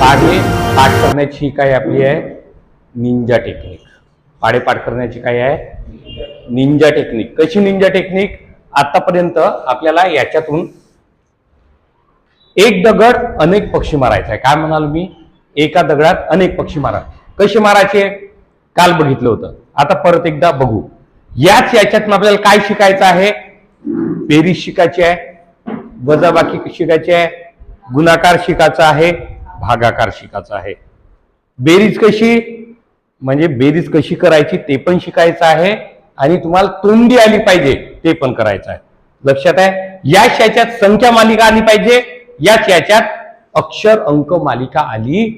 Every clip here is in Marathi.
पाढे पाठ करण्याची काय आपली आहे निंजा टेक्निक. पाढे पाठ करण्याची काय आहे निंजा टेक्निक. कशी निंजा टेक्निक? आतापर्यंत आपल्याला याच्यातून एक दगड अनेक पक्षी मारायचा आहे. काय म्हणाल मी? एका दगडात अनेक पक्षी मारा. कसे मारायचे? काल बघितलं होतं. आता परत एकदा बघू. याच याच्यातून आपल्याला काय शिकायचं आहे? बेरीज शिकायची आहे. वजाबाकी शिकायची आहे? गुणाकार शिकायचा आहे भागाकार शिकायचा आहे. बेरीज कशी? म्हणजे बेरीज कशी करायची ते पण शिकायचं आहे आणि तुम्हाला तोंडी आली पाहिजे ते पण करायचं आहे. लक्षात आहे? याच याच्यात संख्या मालिका आली पाहिजे याच याच्यात अक्षर अंक मालिका आली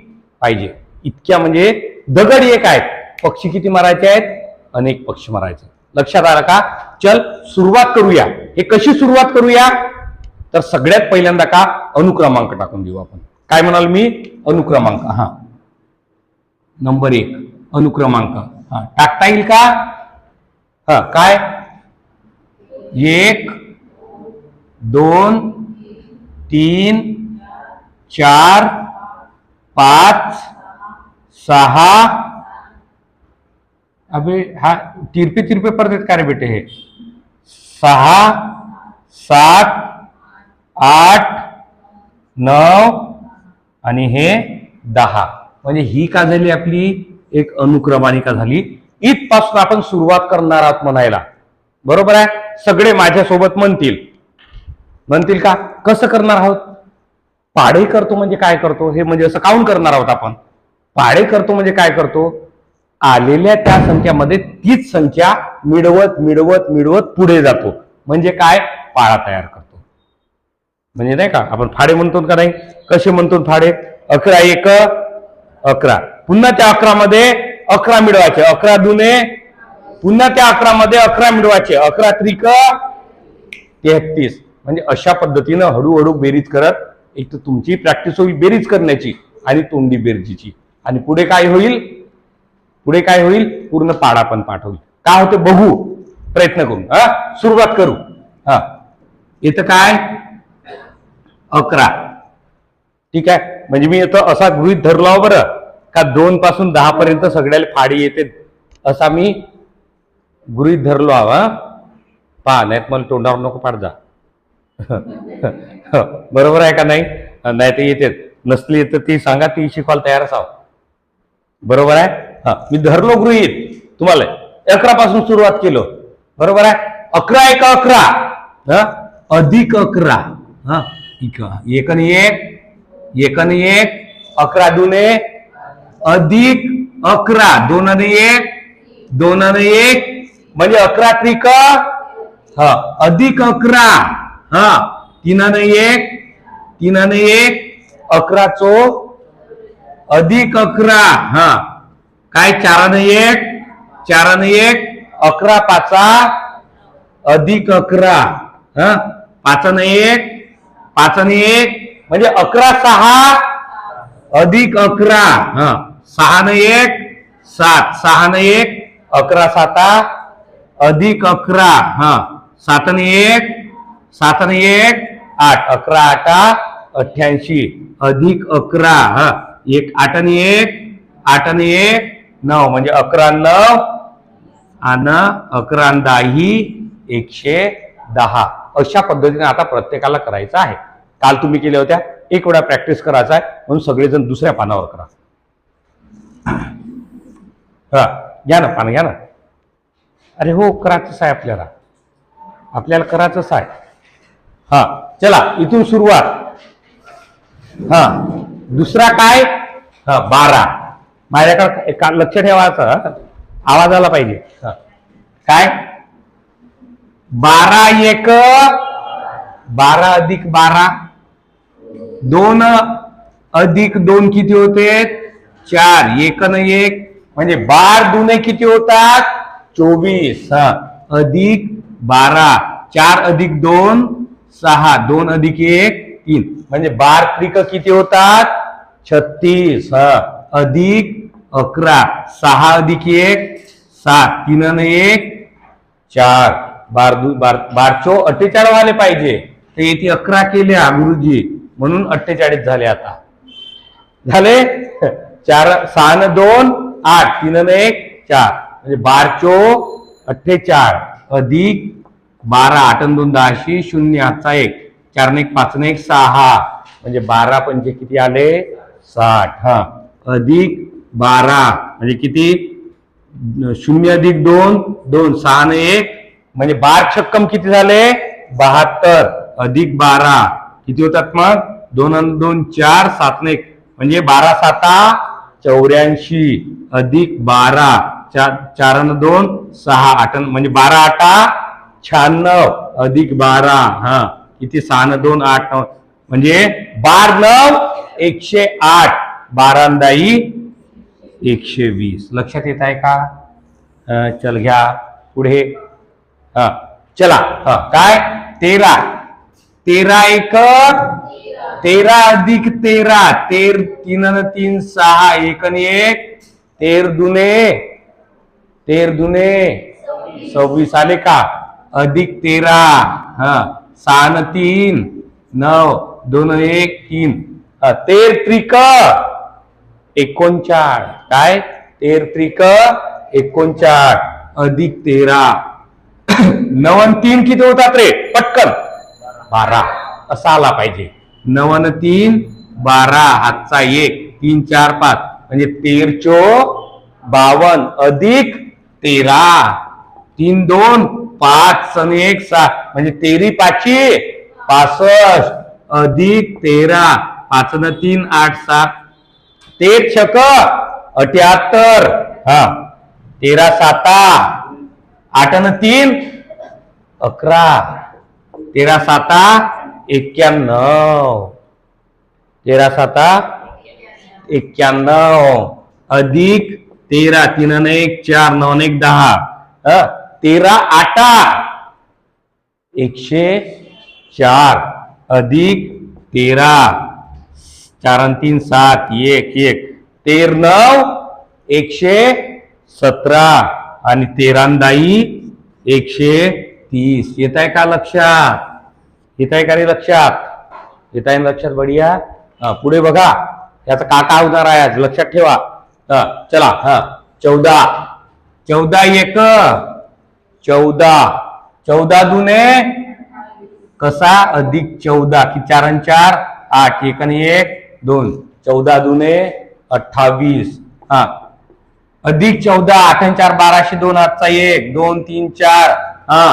पाहिजे. इतक्या म्हणजे दगड एक आहेत. पक्षी किती मारायचे आहेत? अनेक पक्षी मारायचे लक्षात आलं का? चल सुरुवात करूया. हे कशी सुरुवात करूया? तर सगळ्यात पहिल्यांदा का? अनुक्रमांक टाकून देऊ आपण. काय म्हणाल मी? अनुक्रमांक. हा. नंबर एक. अनुक्रमांक. हा. टाकता येईल का? हा. काय? एक दोन तीन चार पाच सहा. अबे हा तिरपे तिरपे परत का रे बेटे हे? सहा सात आठ नऊ आणि हे दहा. म्हणजे ही का झाली आपली? एक अनुक्रमानिका झाली. इथपासून आपण सुरुवात करणार आहोत म्हणायला. बरोबर आहे? सगळे माझ्यासोबत म्हणतील. म्हणतील का? कसं करणार आहोत? पाढे करतो म्हणजे काय करतो? हे म्हणजे असं काऊन करणार आहोत आपण. पाढे करतो म्हणजे काय करतो? आलेल्या त्या संख्यामध्ये तीच संख्या मिळवत मिळवत मिळवत पुढे जातो. म्हणजे काय? पाळा तयार करतो. म्हणजे नाही का आपण फाडे म्हणतो का नाही? कसे म्हणतो फाडे? अकरा एक अकरा. पुन्हा त्या अकरामध्ये अकरा मिळवायचे. अकरा दुने पुन्हा त्या अकरामध्ये अकरा मिळवायचे. अकरा त्रिक तेहतीस म्हणजे अशा पद्धतीनं हळूहळू बेरीज करत एक तर तुमची प्रॅक्टिस होईल बेरीज करण्याची आणि तोंडी बेरजीची. आणि पुढे काय होईल? पुढे काय होईल? पूर्ण पाडा पण पाठ होईल काय होते? बघू. प्रयत्न करू हा? सुरुवात करू. हा. इथं काय? अकरा. ठीक आहे? म्हणजे मी येतो असा गृहित धरलो बरं का दोन पासून दहा पर्यंत सगळ्याला फाडी येते असा मी गृहित धरलो हवा पहा नाहीत मला तोंडावर नको पाड जा. बरोबर आहे का नाही? नाही ते येते. नसली येतं ती सांगा ती शिकवायला तयार असावं बरोबर आहे? हा. मी धरलो गृहित तुम्हाला. अकरा पासून सुरुवात केलो. बरोबर आहे? अकरा एक अकरा. हा? अधिक अकरा. हा? ठीक आहे. एक आणि एक एक एक अकरा दुने अधिक अकरा. दोन आणि एक दोन आणि एक म्हणजे अकरा त्रिक हा अधिक अकरा. हा तीनाने एक तीनाने एक अकरा चो अधिक अकरा. हा काय चाराने एक चाराने एक अकरा पाचा अधिक अकरा. हा पाचाने एक पाचाने एक म्हणजे अकरा सहा अधिक अकरा. हा. न एक सात. सहा न एक अकरा साता अधिक अकरा. हा. सातने एक सातने एक आठ. अकरा आठा अठ्याऐंशी अधिक अकरा. हा. एक आठाने एक आठाने एक नऊ. म्हणजे अकरा नऊ आणि अकरा दहा ही एकशे दहा. अशा पद्धतीने आता प्रत्येकाला करायचं आहे. काल तुम्ही केल्या होत्या एक वेळा प्रॅक्टिस करायचा आहे म्हणून सगळेजण दुसऱ्या पानावर करा. हा घ्या ना पान घ्या ना. अरे हो करायचंच आहे आपल्याला. आपल्याला करायचंच आहे. हा चला इथून सुरुवात. हा दुसरा काय? हा बारा. माझ्याकडे एक लक्ष ठेवायचं आवाज आला पाहिजे. काय? बारा एक बारा अधिक बारा. दोन अधिक दोन किती होते? चार. एक न एक म्हणजे बार दुने किती होतात? चोवीस. अधिक बारा. चार अधिक दोन सहा. दोन अधिक एक तीन. म्हणजे बार त्रिक किती होतात? छत्तीस. अधिक अकरा. सहा अधिक एक सात. तीन न एक चार. बार दु बार बार चो अठ्ठेचाळ वाले पाहिजे. तर येथे अकरा केल्या गुरुजी. म्हणून अठ्ठेचाळीस झाले आता. झाले? चार सहा न दोन आठ. तीन एक चार. म्हणजे बार चो अठ्ठेचाळ. अधिक बारा आठ दोन दहाशी शून्य हातचा एक. चार एक पाच न एक सहा. म्हणजे बारा पंचे किती आले? साठ. हा. अधिक बारा. म्हणजे किती? शून्य अधिक दोन दोन. सहा एक म्हणजे बार छक्कम किती झाले? बहात्तर. अधिक बारा. किती होतात मग? दोन अन दोन चार सात न एक. म्हणजे बारा साता चौऱ्याऐंशी. अधिक बारा चार चार दोन सहा आठ म्हणजे बारा आठा शहाण्णव. अधिक बारा. हा किती? सहा न दोन आठ नऊ म्हणजे बार नऊ एकशे आठ. बारांदाई एकशे वीस. लक्षात येत आहे का? चल घ्या. पुढे. हा. चला. हा. काय? तेरा. तेरा एक. तेरा अधिक तेरा. तेर तीन न तीन सहा. एक आणि एक. तेर दुने. तेर दुने. सव्वीस आले का? अधिक तेरा. हा. सहा न तीन. नऊ. दोन एक तीन. तेर त्रिक. एकोणचाळ. काय? तेर त्रिक एकोणचाळ. अधिक तेरा. नवन तीन किती होतात रे? पटकन. बारा. असा आला पाहिजे. नवन तीन बारा हातचा एक तीन चार पाच. म्हणजे तेरचो बावन अधिक तेरा. तीन दोन पाच आणि एक सात. म्हणजे तेरी पाचशे. पासष्ट अधिक तेरा. पाच न तीन आठ सात. तेर छक अठ्याहत्तर. हा. तेरा साता. आठ न तीन अकरा तेरा साता एक्क्याण्णव. तेरा साता एक्क्याण्णव. अधिक तेरा तीन न एक चार नऊ एक दहा. ह, तेरा आटा. एकशे चार. अधिक तेरा. चार आणि तीन सात. एक एक. तेर नऊ. एकशे सतरा. आणि तेरांदाई एकशे तीस. येत आहे का लक्षात? येत आहे का रे लक्षात? येत आहे लक्षात बढिया? हा पुढे बघा. याचा का काय होणार आहे आज. लक्षात ठेवा. हा चला हा. चौदा. चौदा एक. चौदा. चौदा दुने. कसा? अधिक चौदा. की चार आणि चार? आठ. एक आणि एक दोन. चौदा दुने अठ्ठावीस. हा. अधिक चौदा आठ आणि चार बाराशे दोन आजचा एक दोन तीन चार हा.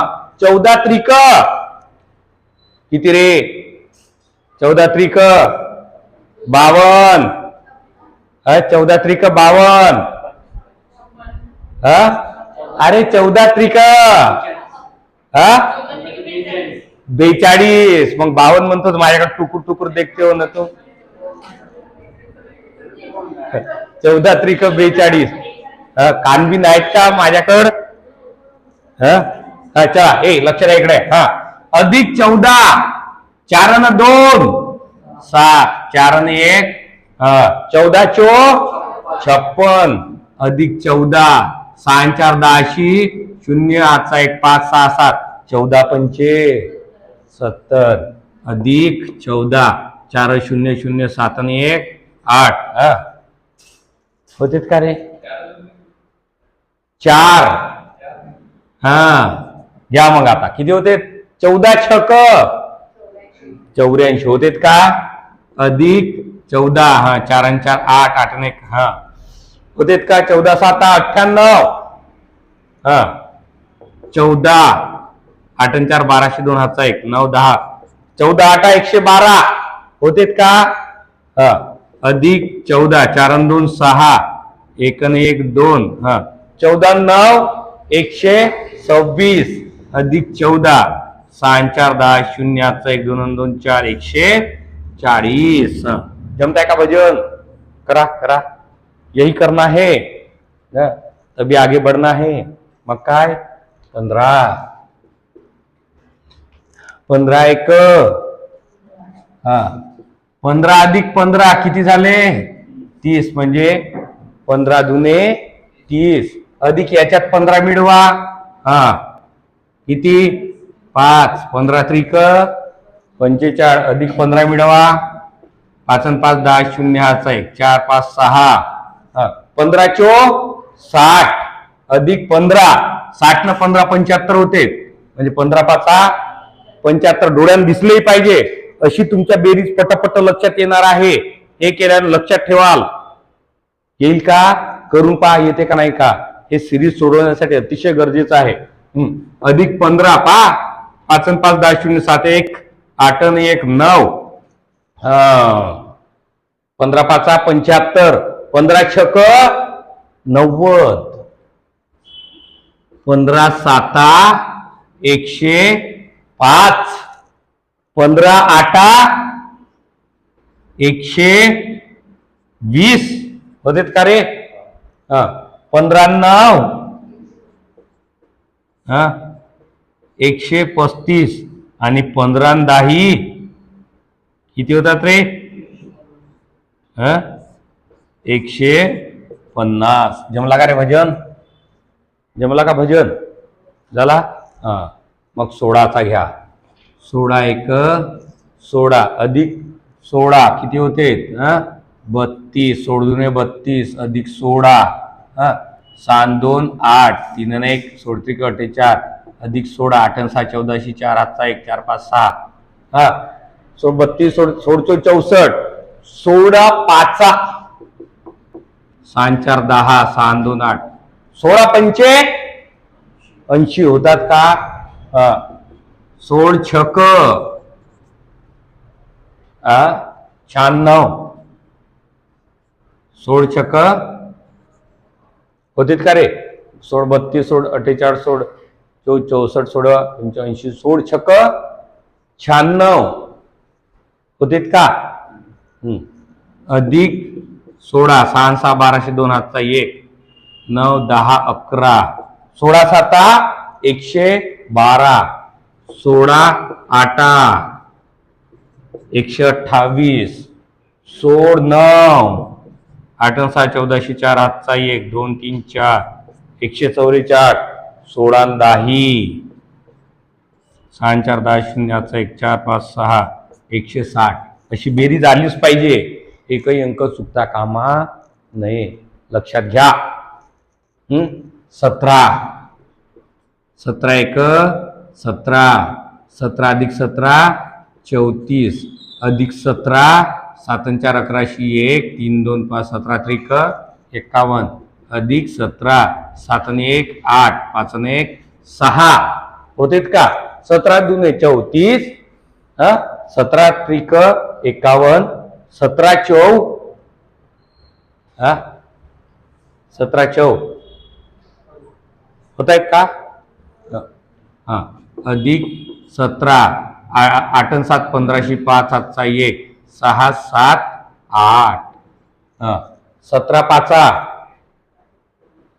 चौदा त्रिक. किती रे? चौदा त्रिक. बावन. चौदा त्रिक बावन. हा? अरे चौदा त्रिक. हा? बेचाळीस. मग बावन म्हणतोच माझ्याकडे टुकूर टुकुर देखते हो ना तू? चौदा त्रिक बेचाळीस. कानबीन आहेत का माझ्याकडं हा हा, चला ए लक्ष द्या इकडे हा. अधिक चौदा चार दोन सात चार एक हा चौदा चो छप्पन. अधिक चौदा सहा चार दहाशी शून्य आठचा एक पाच सहा सात. चौदा पंचे सत्तर. अधिक चौदा चार शून्य शून्य सात आणि एक आठ. हा होतेत का रे? चार. हा. घ्या मग आता. किती होते? चौदा छक. चौऱ्याऐंशी होते का? अधिक चौदा. हा चार आणि चार आठ आठ आणि एक. हा. होतेत का? चौदा सात अठ्ठ्याण्णव. हा. चौदा. आठ आणि चार बाराशे दोन हातचा एक. नऊ दहा. चौदा आठा एकशे बारा. होतेत का? हा. अधिक चौदा. चार आणि दोन सहा. एक आणि एक दोन. हा. चौदा नऊ एकशे सव्वीस. अधिक चौदा सहा चार दहा शून्य एक दोन दोन चार एकशे चाळीस. जमताय का भजन? करा करा. यही करना है? तभी आगे बढ़ना है. मग काय? पंधरा. पंधरा एक. हा. पंधरा अधिक पंधरा किती झाले? तीस. म्हणजे पंधरा दुने तीस. अधिक याच्यात पंधरा मिळवा. हा. किती? पाच. पंधरा त्रिक पंचेचाळ अधिक पंधरा मिळवा. पाच आणि पाच दहा शून्य हाचा एक. चार पाच सहा. पंधरा चो साठ. अधिक पंधरा. साठ न पंधरा पंच्याहत्तर होते. म्हणजे पंधरा पाचा पंच्याहत्तर. डोळ्यानं दिसलेही पाहिजे. अशी तुमच्या बेरीज पटपट लक्षात येणार आहे. हे केल्यानं लक्षात ठेवाल. येईल का? करून पहा. येते का नाही का? हे सिरीज सोडवण्यासाठी अतिशय गरजेचं आहे. अधिक पंधरा पा. पाच आणि पाच दहा शून्य सात एक. आठ आणि एक नऊ. पंधरा पाचा पंच्याहत्तर. पंधरा छक. नव्वद. पंधरा साता. एकशे पाच. पंधरा आठा एकशे वीस. होतेत का रे? हा. पंधरा हा? एकशे पस्तीस आणि पंधरा न दाही. किती होतात रे? हा? एकशे पन्नास. जमला का रे भजन? जमला का भजन? झाला? हा. मग सोळाचा घ्या. सोळा एक सोळा अधिक सोळा किती होते? हा? बत्तीस. सोळदुने बत्तीस अधिक सोळा. हा. सात दोन आठ. तीन आणि एक. सोडत्रिक अठ्ठेचार अधिक सोळा आठ सहा चौदाशी. चार आठचा एक चार पाच सहा. हा. सो बत्तीस सोड सोळचो चौसष्ट. सोळा पाचा सहा चार दहा. सहा दोन आठ. सोळा पंचे. ऐंशी होतात का? सोळ छक. शहाण्णव सोळ छक. होतीत का रे सोड बत्तीस सोड अठ्ठेचाळीस सोड चौ चौसष्ट सोळा पंच्याऐंशी सोड छक शहाण्णव. होतीत का? अधिक सोळा सहा सहा बाराशे दोन हातचा एक. नऊ दहा अकरा. सोळा साता एकशे बारा. सोळा आठा एकशे अठ्ठावीस. सोड नऊ. आठ सहा चौदाशे चार आजचा एक दोन तीन चार एकशे चौवेचाळ सोळा दहाही सहा चार दहा शून्याचा एक चार पाच सहा एकशे साठ. अशी बेरीज आलीच पाहिजे. एकही अंक चुकता कामा नये. लक्षात घ्या. सतरा. सतरा एक सतरा. सतरा अधिक सतरा चौतीस. अधिक सतरा सात चार अकराशे एक तीन दोन पाच सतरा त्रिक एकावन्न अधिक सतरा सातने एक आठ पाचन एक सहा. होतेत का? सतरा दुने चौतीस हा सतरा त्रिक एकावन्न सतरा चौ हा सतरा चौ. होत आहेत का हा. अधिक सतरा आ- आठ सात पंधराशे पाच सातचा एक. सहा सात आठ. हा. सतरा पाचा.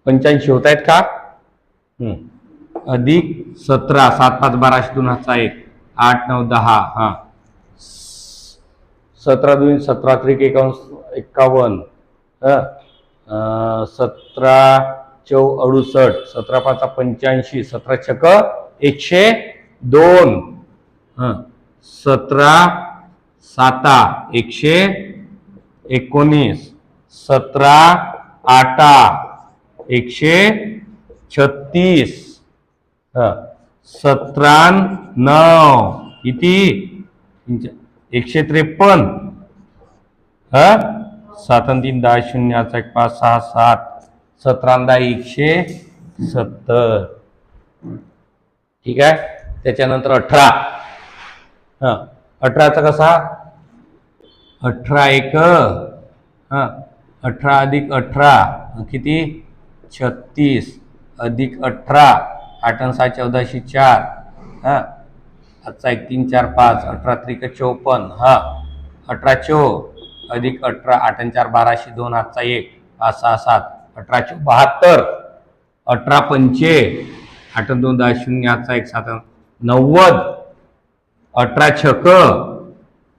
पंच्याऐंशी होत आहेत का? अधिक सतरा सात पाच बाराशे दोन हातचा एक. आठ नऊ दहा. हा. सतरा दोन सतरा त्रिक एकावन्न एक्कावन्न सतरा चौ अडुसष्ट. सतरा पाचा पंच्याऐंशी. सतरा छक एकशे दोन. हं. सतरा साता एकशे एकोणीस. सतरा आटा एकशे छत्तीस. हं. सतरा नऊ. किती? एकशे त्रेपन्न. सात आणि तीन दहा शून्याचा एक पाच सहा सात. सतरांदा एकशे सत्तर. ठीक आहे? त्याच्यानंतर अठरा. हा. अठराचा कसा? अठरा एक. हां अठरा अधिक अठरा किती? छत्तीस. अधिक अठरा आठ सहा चौदाशे चार. हां आजचा एक तीन चार पाच अठरा त्रिक चौपन्न. हा अठरा चौ अधिक अठरा आठ चार बाराशे दोन आजचा एक पाच सहा सात अठरा चौ बहात्तर. अठरा पंचे आठ दोन दहा शून्य आजचा एक सात नव्वद. अठरा छक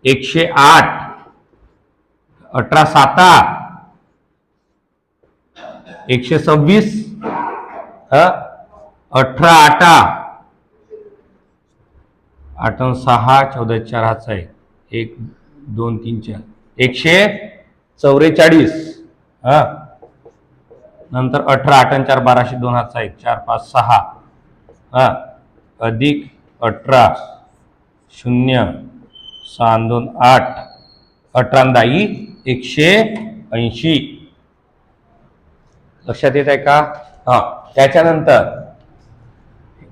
एकशे आठ. अठरा साता एकशे सव्वीस. अठरा आटा आठ. सहा चौदा चार हाचा आहे. एक दोन तीन चार. एकशे चौवेचाळीस हा? नंतर अठरा आठ चार बाराशे दोन हाचा एक चार पाच सहा. हा? अधिक अठरा शून्य सहा दोन आठ. अठरा दाई एकशे ऐंशी. लक्षात येत आहे का? हा. त्याच्यानंतर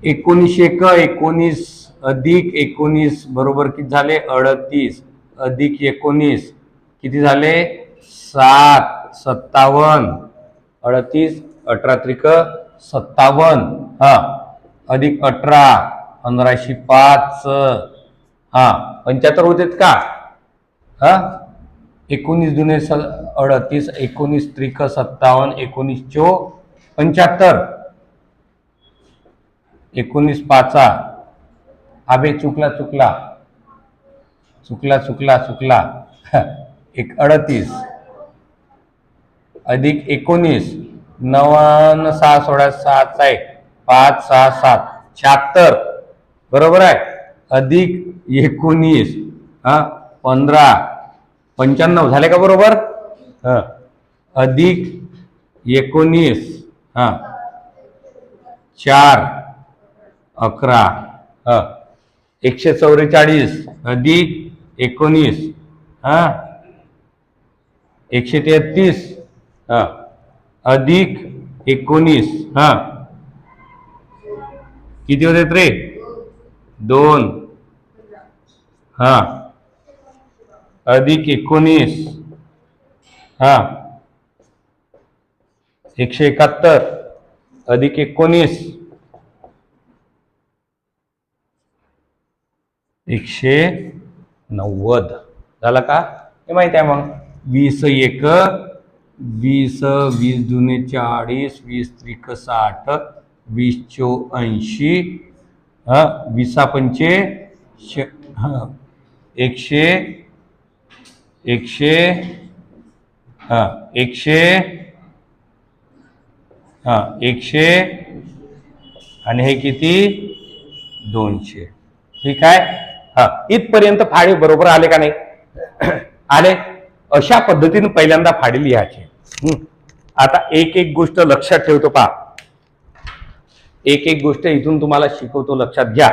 एकोणीसशे एक एकोणीस अधिक एकोणीस बरोबर किती झाले? अडतीस. अधिक एकोणीस किती झाले? सात सत्तावन्न. अडतीस अठरा त्रिक सत्तावन्न. हा. अधिक अठरा पंधराशे पाच. हा. पंच्याहत्तर होतेत का? हा? एकोणीस जुने स अडतीस एकोणीस त्रिक सत्तावन्न एकोणीस चो पंच्याहत्तर. एकोणीस पाचा. आबे चुकला चुकला. चुकला चुकला चुकला. एक अडतीस. अधिक एकोणीस. नवान सहा सोळा सात एक पाच सहा सात. शहात्तर. बरोबर आहे? अधिक एकोणीस. हा पंधरा. पंच्याण्णव झाले का बरोबर? हा. अधिक एकोणीस हा. चार अकरा. हा. एकशे चौवेचाळीस अधिक एकोणीस हा. एकशे तेहतीस हा. अधिक एकोणीस हा. किती होते रे? दोन. हा. अधिक एकोणीस. हा. एकशे एकाहत्तर. अधिक एकोणीस. एकशे नव्वद. झालं का? हे माहिती आहे मग. वीस एक वीस वीस जुने चाळीस वीस त्रिक साठ वीस चो ऐंशी हा वीसा पंचे श एकशे एकशे हा एकशे हा एकशे आणि हे किती? दोनशे. ठीक आहे? हा इथपर्यंत फाडे बरोबर आले का नाही? आले. अशा पद्धतीने पहिल्यांदा फाडे लिहायचे. आता एक एक गोष्ट लक्षात ठेवतो पा एक एक गोष्ट इथून तुम्हाला शिकवतो लक्षात घ्या.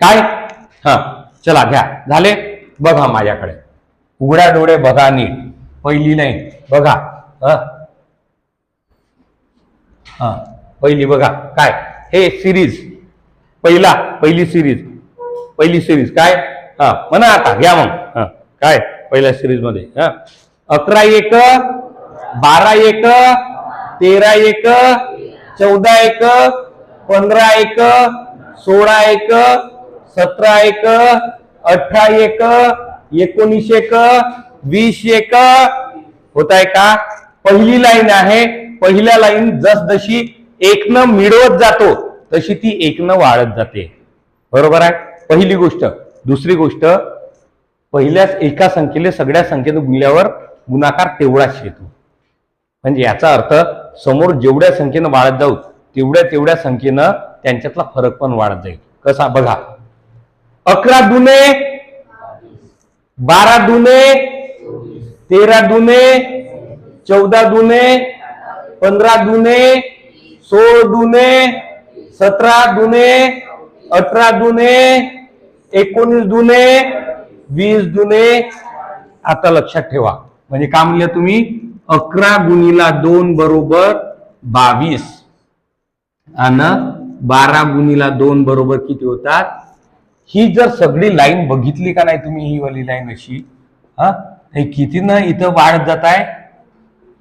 काय? हा चला घ्या. झाले? बघा माझ्याकडे. उघड्या डोळे बघा नीट. पहिली नाही बघा. हा? पहिली बघा. काय? हे सिरीज पहिला पहिली सिरीज पहिली सिरीज काय? हा. म्हणा आता घ्या मग. काय? पहिल्या सिरीजमध्ये. हा. अकरा एक बारा एक तेरा एक चौदा एक पंधरा एक सोळा एक सतरा एक अठरा एक एकोणीस एक वीस एक. होत आहे का? पहिली लाईन आहे. पहिल्या लाईन जस जशी एकनं मिळवत जातो तशी ती एकनं वाढत जाते. बरोबर आहे? पहिली गोष्ट. दुसरी गोष्ट पहिल्याच एका संख्येने सगळ्या संख्येनं गुणल्यावर गुणाकार तेवढाच येतो. म्हणजे याचा अर्थ समोर जेवढ्या संख्येनं वाढत जाऊ तेवढ्या तेवढ्या संख्येनं त्यांच्यातला फरक पण वाढत जाईल. कसा? बघा. अकरा दुने बारा दुने तेरा दुने चौदा दुने पंधरा दुने सोळ दुने सतरा दुने अठरा दुने एकोणीस दुने वीस दुने. आता लक्षात ठेवा. म्हणजे काय म्हणलं तुम्ही? अकरा गुणीला दोन बरोबर बावीस. आणि बारा गुणीला दोन बरोबर किती होतात? ही जर सगळी लाईन बघितली का नाही तुम्ही ही वाली लाईन अशी? हा? हे कितीनं इथं वाढत जात आहे?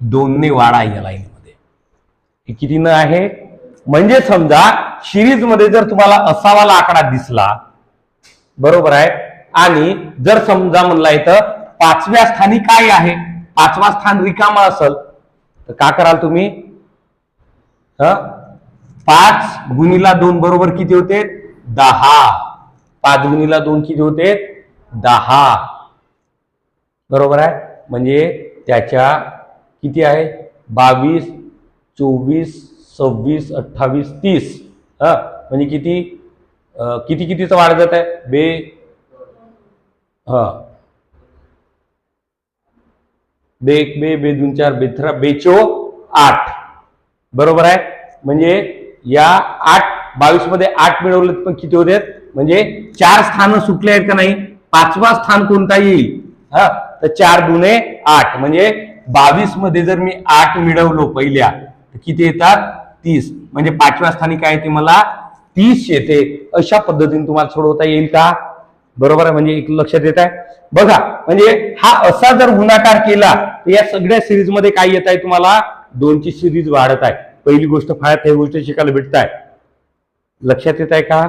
दोनने वाढा या लाईन मध्ये हे कितीनं आहे? म्हणजे समजा सिरीजमध्ये जर तुम्हाला असावाला आकडा दिसला बरोबर आहे? आणि जर समजा म्हणला इथं पाचव्या स्थानी काय आहे? पाचवा स्थान रिकामा असल तर का कराल तुम्ही? ह? पाच गुणीला दोन बरोबर किती होते? दहा. पाच गुणीला दोन किती होते? दहा. बरोबर आहे? म्हणजे त्याच्या किती आहे? बावीस चोवीस सव्वीस अठ्ठावीस तीस. हा? म्हणजे किती? आ, किती कितीचं वाढ जात आहे? बे. हा. बे एक बे बे दोन चार बेथरा बेचो आठ. बरोबर आहे? म्हणजे या आठ बावीसमध्ये आठ मिळवले पण किती होते म्हणजे चार स्थान सुटले आहेत का नाही? पाचवा स्थान कोणता येईल? हा तर चार दुने आठ. म्हणजे बावीसमध्ये जर मी आठ मिळवलो पहिल्या तर किती येतात? तीस. म्हणजे पाचव्या स्थानी काय येते मला? तीस येते. अशा पद्धतीने तुम्हाला सोडवता येईल का? बरोबर आहे? म्हणजे एक लक्षात येत आहे. बघा म्हणजे हा असा जर गुणाकार केला तर या सगळ्या सिरीजमध्ये काय येत आहे तुम्हाला? दोनची सिरीज वाढत आहे. पहिली गोष्ट फाळ्यात हे गोष्ट शिकायला भेटत आहे. लक्षात येत आहे का?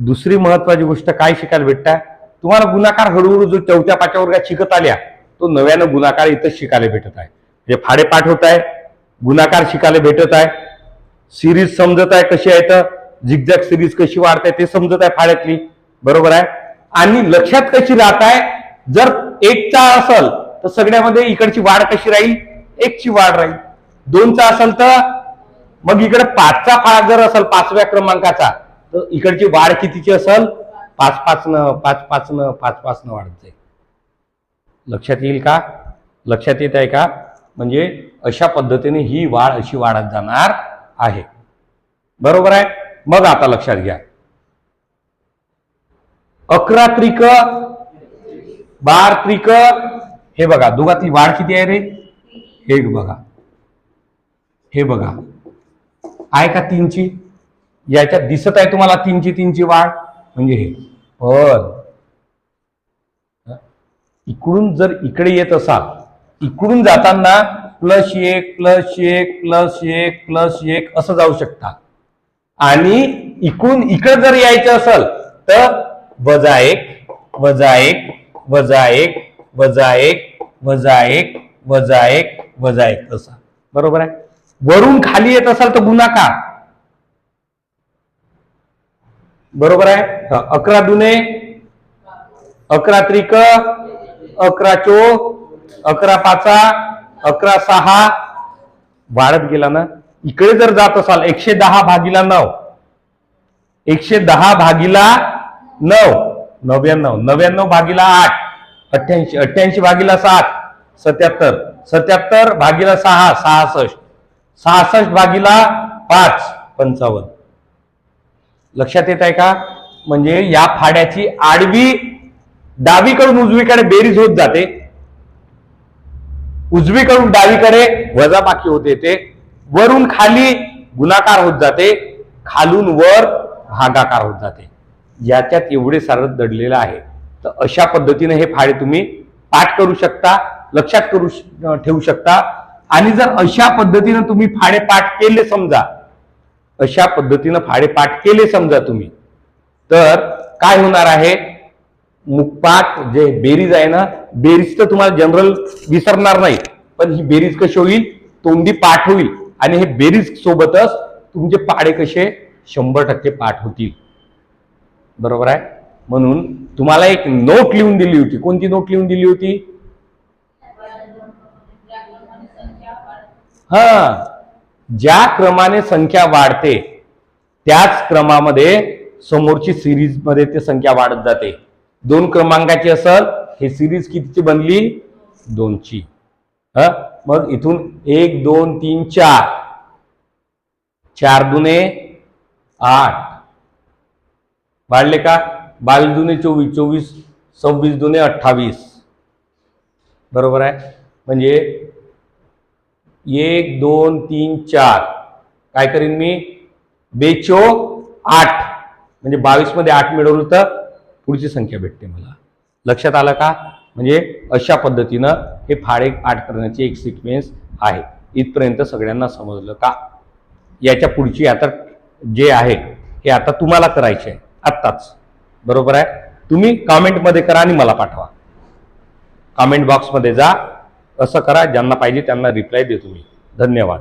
दुसरी महत्वाची गोष्ट काय शिकायला भेटत आहे तुम्हाला गुणाकार हळूहळू जो चौथ्या पाचव्या वर्गात शिकत आल्या तो नव्यानं गुणाकार इथं शिकायला भेटत आहे. म्हणजे फाडेपाठ होत आहे गुणाकार शिकायला भेटत आहे. सिरीज समजत आहे कशी आहे तर झिगझॅग सिरीज कशी वाढते ते समजत आहे फाड्यातली. बरोबर आहे? आणि लक्षात कशी राहत आहे? जर एकचा असल तर सगळ्यामध्ये इकडची वाढ कशी राहील? एकची वाढ राहील. दोनचा असेल तर मग इकडे पाचचा फाळा जर असेल पाचव्या क्रमांकाचा तर इकडची वाढ कितीची असेल? पाच पाचनं पाच पाचनं पाच पाचनं वाढते वाढत. लक्षात येईल का? लक्षात येत आहे का? म्हणजे अशा पद्धतीने ही वाढ अशी वाढत जाणार आहे. बरोबर आहे? मग आता लक्षात घ्या. अकरा त्रिक बार त्रिक हे बघा दोघातली वाढ किती आहे रे? हे बघा. हे बघा. आहे का तीनची? याच्यात दिसत आहे तुम्हाला तीनची तीनची वाढ? म्हणजे हे. पण इकडून जर इकडे येत असाल इकडून जाताना प्लस एक प्लस एक प्लस एक प्लस एक असं जाऊ शकता. आणि इकडून इकडे जर यायचं असेल तर वजा एक वजा एक वजा एक वजा एक वजा एक वजा एक वजा एक असा. बरोबर आहे? वरून खाली येत असाल तर गुणाकार. बरोबर आहे? अकरा दुने अकरा त्रिक अकरा चो अकरा पाचा अकरा सहा. वाढत गेला ना? इकडे जर जात असाल एकशे दहा भागीला नऊ. एकशे दहा भागीला नऊ. नव्याण्णव. नव्याण्णव भागीला आठ. अठ्ठ्याऐंशी. अठ्ठ्याऐंशी भागीला सात. सत्याहत्तर. सत्याहत्तर भागीला सहा. सहासष्ट. सहासष्ट भागीला पाच. पंचावन्न. लक्षात येत आहे का? म्हणजे या फाड्याची आडवी डावीकडून उजवीकडे बेरीज होत जाते. उजवीकडून डावीकडे वजाबाकी होते ते वरून खाली गुणाकार होत जाते. खालून वर भागाकार होत जाते. याच्यात एवढे सारं दडलेलं आहे. तर अशा पद्धतीने हे फाडे तुम्ही पाठ करू शकता लक्षात करू ठेवू शकता. आणि जर अशा पद्धतीने तुम्ही फाडे पाठ केले समजा अशा पद्धतीनं फाडे पाठ केले समजा तुम्ही. तर काय होणार आहे? मुखपाठ जे बेरीज आहे ना बेरीज तर तुम्हाला जनरल विसरणार नाही पण ही बेरीज कशी होईल? तोंडी पाठ होईल. आणि हे बेरीज सोबतच तुमचे पाडे कसे? शंभर टक्के पाठ होतील. बरोबर आहे? म्हणून तुम्हाला एक नोट लिहून दिली होती. कोणती नोट लिहून दिली होती? हा. ज्या क्रमाने संख्या वाढते त्याच क्रमामध्ये समोरची सिरीजमध्ये ते संख्या वाढत जाते. दोन क्रमांकाची असल हे सिरीज कितीची बनली? दोनची. ह? मग इथून एक दोन तीन चार. चार दुने आठ. वाढले का? बावीस दुने चोवीस चोवीस सव्वीस दुने अठ्ठावीस. बरोबर आहे? म्हणजे एक दोन तीन चार. काय करीन मी? बेचो आठ. म्हणजे बावीसमध्ये आठ मिळवलं तर पुढची संख्या भेटते मला. लक्षात आलं का? म्हणजे अशा पद्धतीनं हे फाळे आठ करण्याची एक सिक्वेन्स आहे. इथपर्यंत सगळ्यांना समजलं का? याच्या पुढची आता जे आहे हे आता तुम्हाला करायचे आहे. आत्ताच. बरोबर आहे? तुम्ही कॉमेंटमध्ये करा आणि मला पाठवा. कॉमेंट बॉक्समध्ये जा. असं करा ज्यांना पाहिजे त्यांना रिप्लाय देतो मी. धन्यवाद.